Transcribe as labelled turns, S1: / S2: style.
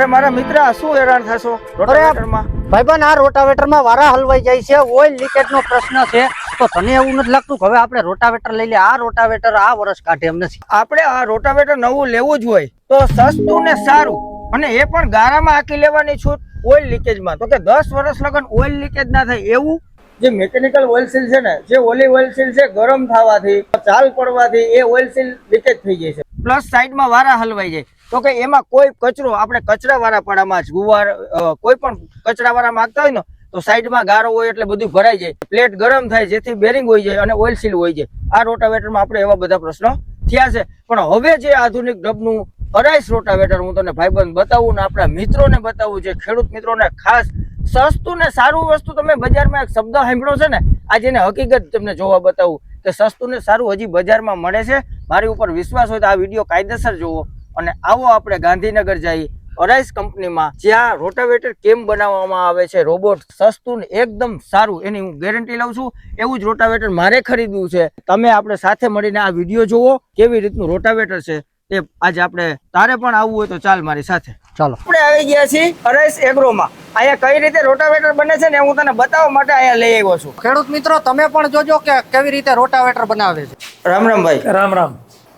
S1: અરે મારા મિત્ર શું હેરાન થશો? રોટાવેટરમાં.
S2: ભાઈબંધ આ રોટાવેટરમાં વારા હલવાઈ જાય છે. ઓઇલ લીકેજ નો પ્રશ્ન છે. તો તને એવું નથી લાગતું હવે આપણે રોટાવેટર લઈ લે? આ રોટાવેટર આ વર્ષ કાઢે એમ નથી.
S1: આપણે આ રોટાવેટર નવું લેવું જ હોય તો સસ્તું ને સારું. અને એ પણ ગારામાં આકી લેવાની છૂટ ઓઇલ લીકેજમાં. તો કે દસ વર્ષ લગન ઓઇલ લીકેજ ના થાય એવું? જે મિકેનિકલ ઓઇલ સીલ છે ને જે ઓલી ઓઇલ સીલ છે ગરમ થવાથી ચાલ પડવાથી એ ઓઇલ સીલ લીકેજ થઈ જાય છે. પ્લસ સાઈડમાં વારા હલવાઈ જાય. તો કે એમાં કોઈ કચરો, આપણે કચરાવાળા પાડામાં જ ગુવાર કોઈ પણ કચરાવાળા માંગતા હોય ને, તો સાઈડમાં ગારો હોય એટલે બધું ભરાઈ જાય. પ્લેટ ગરમ થાય, જેથી બેરિંગ હોય જાય અને ઓઇલ સીલ હોય જાય. આ રોટાવેટરમાં આપણે એવા બધા પ્રશ્નો થયા છે. પણ હવે જે આધુનિક ડબનું અરાઈસ રોટાવેટર હું તને ભાઈબંધ બતાવું ને આપણા મિત્રોને બતાવું છે ખેડૂત મિત્રોને ખાસ સસ્તું ને સારું વસ્તુ તમે બજારમાં એક શબ્દ સાંભળ્યો છે ને, આજે જેને હકીકત તમને જોવા બતાવું કે સસ્તું ને સારું હજી બજારમાં મળે છે. મારી ઉપર વિશ્વાસ હોય તો આ વીડિયો કાયદેસર જુઓ અને આવો આપણે ગાંધીનગર જઈ અરાઈસ કંપનીમાં જ્યાં રોટાવેટર કેમ બનાવવામાં આવે છે રોબોટ સસ્તું ને એકદમ સારું એની હું ગેરંટી લઉં છું. એવું જ રોટાવેટર મારે ખરીદવું છે. તમે આપણે સાથે મળીને આ વીડિયો જોવો કેવી રીતનું રોટાવેટર છે એ આજે આપણે તારે પણ આવવું હોય તો ચાલ મારી સાથે.
S2: ચાલો.
S1: આપણે આવી ગયા છીએ અરાઈસ એગ્રોમાં. અહીંયા કઈ રીતે રોટાવેટર બને છે ને હું તને બતાવવા માટે અહીંયા લઈ આવ્યો છું.
S2: ખેડૂત મિત્રો તમે પણ જોજો કે કેવી રીતે રોટાવેટર બનાવે છે.
S1: રામ રામ ભાઈ.
S3: રામ રામ.